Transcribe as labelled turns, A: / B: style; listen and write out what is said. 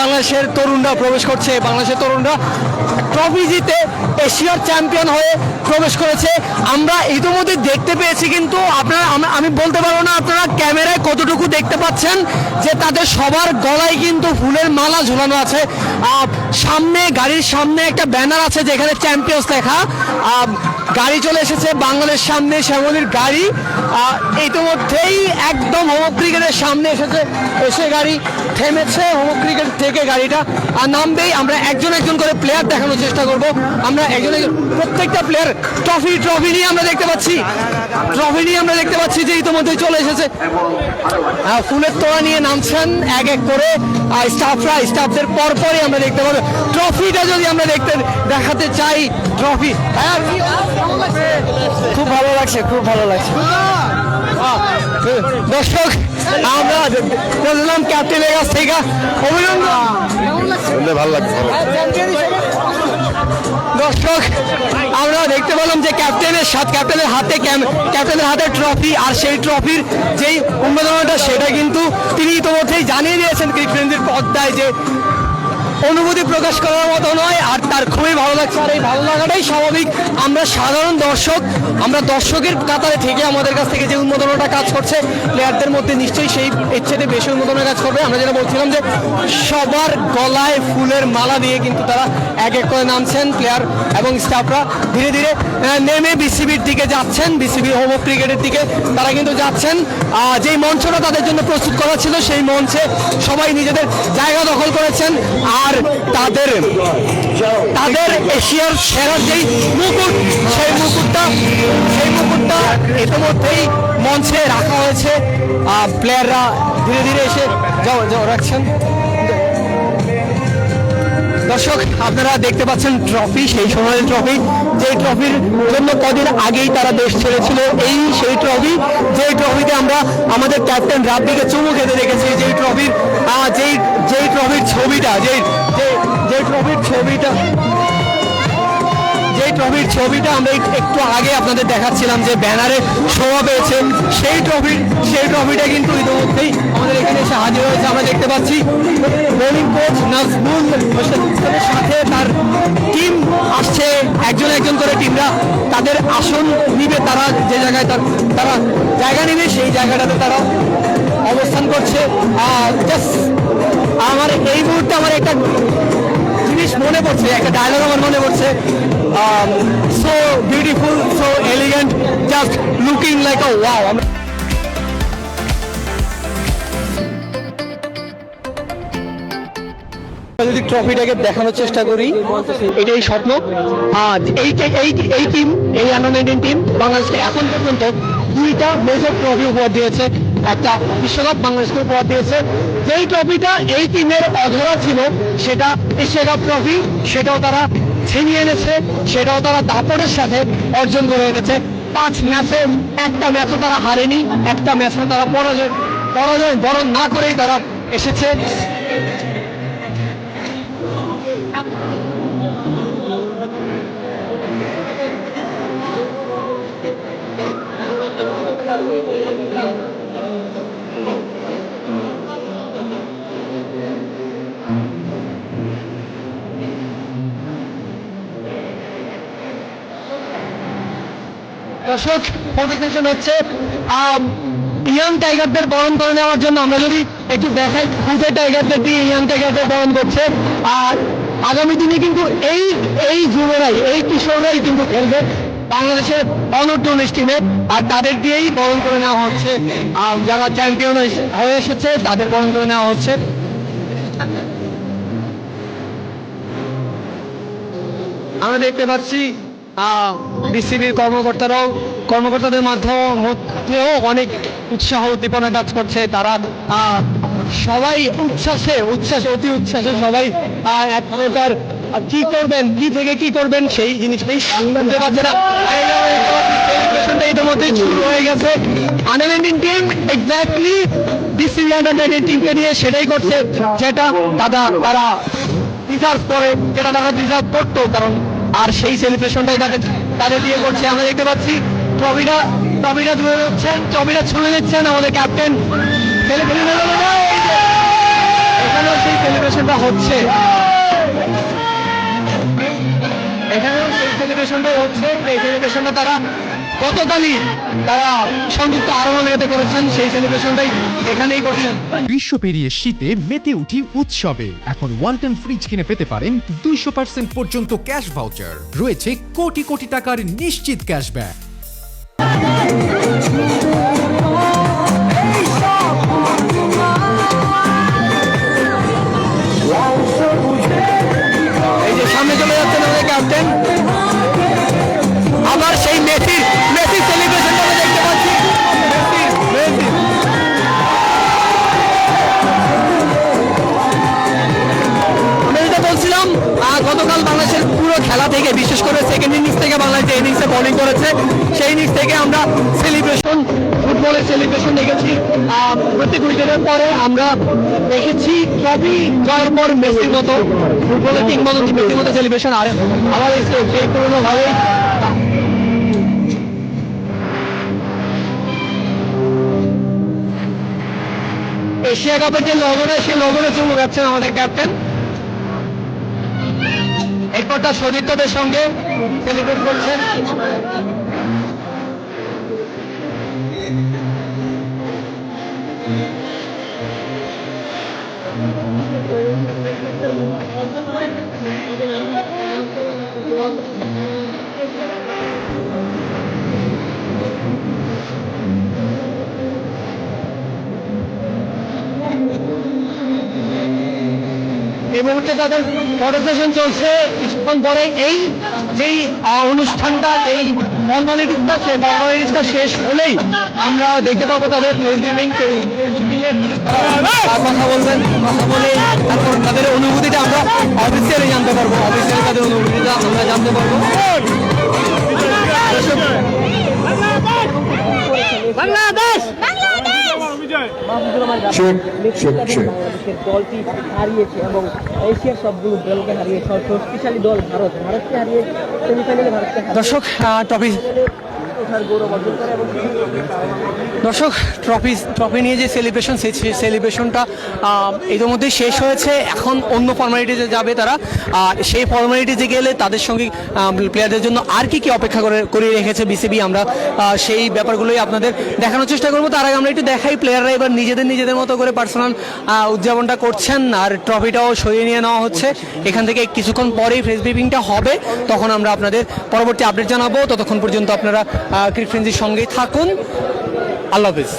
A: বাংলাদেশের তরুণরা প্রবেশ করছে বাংলাদেশের তরুণরা। ট্রফি জিতে এশিয়ার চ্যাম্পিয়ন হয়ে প্রবেশ করেছে। আমরা ইতিমধ্যে দেখতে পেয়েছি কিন্তু আপনারা, আমি- বলতে পারব না আপনারা ক্যামেরায় কতটুকু দেখতে পাচ্ছেন যে তাদের সবার গলায় কিন্তু ফুলের মালা ঝুলানো আছে। সামনে, গাড়ির সামনে একটা ব্যানার আছে যেখানে চ্যাম্পিয়ন্স লেখা। গাড়ি চলে এসেছে বাংলাদেশ সামনে, শ্যামলির গাড়ি। ইতিমধ্যেই একদম হোম ক্রিকেটের সামনে এসেছে, এসে গাড়ি থেমেছে হোম ক্রিকেট থেকে গাড়িটা। আর নামবেই আমরা একজন একজন করে প্লেয়ার চেষ্টা করব। আমরা একজন প্রত্যেকটা প্লেয়ার ট্রফি ট্রফি নিয়ে আমরা দেখতে পাচ্ছি। ট্রফি নিয়ে আমরা দেখতে পাচ্ছি যে ইতিমধ্যেই চলে এসেছে। ফুলের তোড়া নিয়ে নামছেন এক এক করে। স্টাফরা স্টাফদের পর পরপরই আমরা দেখতে পাবো। ট্রফিটা যদি আমরা দেখতে, দেখাতে চাই ট্রফি খুব ভালো লাগছে, খুব ভালো লাগছে। দর্শক, আমরা বললাম ক্যাপ্টেনের কাছ থেকে। অভিনন্দন।
B: ভালো লাগছে।
A: দর্শক আমরা দেখতে পেলাম যে ক্যাপ্টেনের সাত, ক্যাপ্টেনের হাতে ক্যাপ্টেনের হাতে ট্রফি আর সেই ট্রফির যেই উন্মেদনাটা সেটা কিন্তু তিনি ইতিমধ্যেই জানিয়ে দিয়েছেন ক্রিকেটের পদ্মায় যে অনুভূতি প্রকাশ করার মতো নয়, আর তার খুবই ভালো লাগছে। আর এই ভালো লাগাটাই স্বাভাবিক। আমরা সাধারণ দর্শক, আমরা দর্শকের কাতারে থেকে আমাদের কাছ থেকে যে উন্মোদনটা কাজ করছে, প্লেয়ারদের মধ্যে নিশ্চয়ই সেই ইচ্ছেতে বেশি উন্মোদনের কাজ করবে। আমরা যেটা বলছিলাম যে, সবার গলায় ফুলের মালা দিয়ে কিন্তু তারা এক এক করে নামছেন প্লেয়ার এবং স্টাফরা। ধীরে ধীরে নেমে বিসিবির দিকে যাচ্ছেন, বিসিবি হোম ক্রিকেটের দিকে তারা কিন্তু যাচ্ছেন। যেই মঞ্চটা তাদের জন্য প্রস্তুত করা ছিল, সেই মঞ্চে সবাই নিজেদের জায়গা দখল করেছেন। আর তাদের তাদের এশিয়ার সেরা যেই মুকুট, সেই মুকুটটা সেই মুকুটটা ইতিমধ্যেই মঞ্চে রাখা হয়েছে। প্লেয়াররা ধীরে ধীরে এসে যাও যাও, রাখছেন। দর্শক, আপনারা দেখতে পাচ্ছেন ট্রফি সেই সময়ের ট্রফি যে ট্রফির জন্য কদিন আগেই তারা দেশ ছেড়েছিল, এই সেই ট্রফি যে ট্রফিতে আমরা আমাদের ক্যাপ্টেন রাব্বিকে চুমু খেতে দেখেছি, যেই ট্রফির যেই যেই ট্রফির ছবিটা, যেই যে- ট্রফির ছবিটা ট্রফির ছবিটা আমরা একটু আগে আপনাদের দেখাচ্ছিলাম যে ব্যানারে শোভা পেয়েছে সেই ট্রফির সেই ট্রফিটা কিন্তু ইতিমধ্যেই আমাদের এখানে এসে হাজির হয়েছে। আমরা দেখতে পাচ্ছি বোলিং কোচ নাজমুল সাথে তার টিম আসছে। একজন একজন করে টিমরা তাদের আসন নিবে। তারা যে জায়গায় তার তারা জায়গা নিবে, সেই জায়গাটাতে তারা অবস্থান করছে। জাস্ট আমার এই মুহূর্তে আমার একটা মনে পড়ছে, একটা ডায়লগ আমার মনে পড়ছে। So beautiful so elegant just looking like a wow যদি ট্রফিটাকে দেখানোর চেষ্টা করি, এটাই স্বপ্ন। আজ এই এই এই টিম এই আন্ডার টিম বাংলাদেশকে এখন পর্যন্ত দুইটা মেজর ট্রফি উপহার দিয়েছে। একটা বিশ্বকাপ বাংলাদেশকে উপহার দিয়েছে। যেই ট্রফিটা এই টিমের অধরা ছিল, সেটা এশিয়া কাপ ট্রফি সেটাও তারা ছিনিয়ে এনেছে, সেটাও তারা দাপটের সাথে অর্জন করে এনেছে। পাঁচ ম্যাচে একটা ম্যাচও তারা হারেনি, একটা ম্যাচে তারা পরাজয় পরাজয় বরণ না করেই তারা এসেছে। দর্শক ফটোসেশন হচ্ছে। ইয়াং টাইগারদের বরণ করে নেওয়ার জন্য আমরা যদি একটু দেখাই খুদে টাইগারদের দিয়ে ইয়াং টাইগারদের বরণ করছে। আর আগামী দিনে কিন্তু এই এই যুবরাই, এই কিশোররাই কিন্তু খেলবে। বাংলাদেশের অনূর্ধ্ব উনিশ টিমে আর তাদের দিয়েই বরণ করে নেওয়া হচ্ছে। আর যারা চ্যাম্পিয়ন হয়ে এসেছে, তাদের বরণ করে নেওয়া হচ্ছে। আমরা দেখতে পাচ্ছি বিসিবির কর্মকর্তারাও কর্মকর্তাদের মাধ্যমেও অনেক উৎসাহ, উদ্দীপনা কাজ করছে। তারা সবাই উচ্ছ্বাসে উচ্ছ্বাসে অতি উচ্ছ্বাসে সবাই এক প্রকার কি করবেন? কি থেকে কি করবেন? সেই জিনিসটাই বুঝতে পারছে না। শুরু হয়ে গেছে। টিম এক্স্যাক্টলি টিমকে নিয়ে সেটাই করছে যেটা দাদা তারা ডিজার্ভ করে যেটা তারা ডিজার্ভ করতো কারণ আর সেই সেলিব্রেশনটাই তাদের তাদের দিয়ে করছে। আমরা দেখতে পাচ্ছি ট্রফিটা ট্রফিটা তুলে নিচ্ছেন ট্রফিটা ছুঁড়ে দিচ্ছেন আমাদের ক্যাপ্টেন এখানেও সেই সেলিব্রেশনটা হচ্ছে। সেলিব্রেশনটাই হচ্ছে, এই সেলিব্রেশনটা তারা গতকালই তারা সংযুক্ত আরব আমিরাতে করেছেন, সেই সেলিব্রেশনটাই এখানেই করছেন।
C: গ্রীষ্ম পেরিয়ে শীতে মেতে উঠি উৎসবে। এখন ওয়ালটন ফ্রিজ কিনে পেতে পারেন দুইশো পার্সেন্ট পর্যন্ত ক্যাশ ভাউচার রয়েছে কোটি কোটি টাকার নিশ্চিত ক্যাশব্যাক
A: গতকাল বাংলাদেশের পুরো খেলা থেকে, বিশেষ করে সেকেন্ড ইনিংস থেকে বাংলাদেশ যে ইনিংসে বোলিং করেছে, সেই ইনিংস থেকে আমরা সেলিব্রেশন ফুটবলের সেলিব্রেশন দেখেছি। প্রত্যেক উইকেটের পরে আমরা দেখেছি ট্রফি জয়ের পর মেসির মতো ফুটবলের কিংবদন্তি মেসির মতো সেলিব্রেশন আর আবার সেই পুরোনো ভাবে এশিয়া কাপের যে লগনে, সেই লগনে চুমু যাচ্ছেন আমাদের ক্যাপ্টেন এরপর তার সতীর্থদের সঙ্গে সেলিব্রেট করছেন এই মুহূর্তে তাদের ফটো চলছে। কিছুক্ষণ পরে এই যেই অনুষ্ঠানটা এই ফর্মালিটিসটা সেই ফর্মালিটিসটা শেষ হলেই আমরা দেখতে পাবো তাদের কথা বলবেন, কথা বলে তারপর তাদের অনুভূতিটা আমরা অফিসিয়ালি জানতে পারব। অফিসিয়ালি তাদের অনুভূতিটা আমরা জানতে পারব।
D: বাংলাদেশের দলটি হারিয়েছে এবং এশিয়ার সবগুলো দলকে হারিয়ে শক্তিশালী দল ভারত। ভারতকে হারিয়ে সেমিফাইনালে ভারতকে
A: দর্শক টপিক দর্শক ট্রফি ট্রফি নিয়ে যে সেলিব্রেশন সেই সেলিব্রেশনটা ইতিমধ্যে শেষ হয়েছে। এখন অন্য ফর্মালিটিতে যাবে তারা। আর সেই ফর্মালিটিতে গেলে তাদের সঙ্গে প্লেয়ারদের জন্য আর কি কি অপেক্ষা করে করে রেখেছে বিসিবি আমরা সেই ব্যাপারগুলোই আপনাদের দেখানোর চেষ্টা করব। তার আগে আমরা একটু দেখাই প্লেয়াররা এবার নিজেদের নিজেদের মতো করে পার্সোনাল উদযাপনটা করছেন। আর ট্রফিটাও সরিয়ে নিয়ে নেওয়া হচ্ছে। এখান থেকে কিছুক্ষণ পরেই ফ্রেস ব্রিফিংটা হবে। তখন আমরা আপনাদের পরবর্তী আপডেট জানাব। ততক্ষণ পর্যন্ত আপনারা ক্রিক ফ্রেন্সির সঙ্গেই থাকুন। আল্লাহ হাফিজ।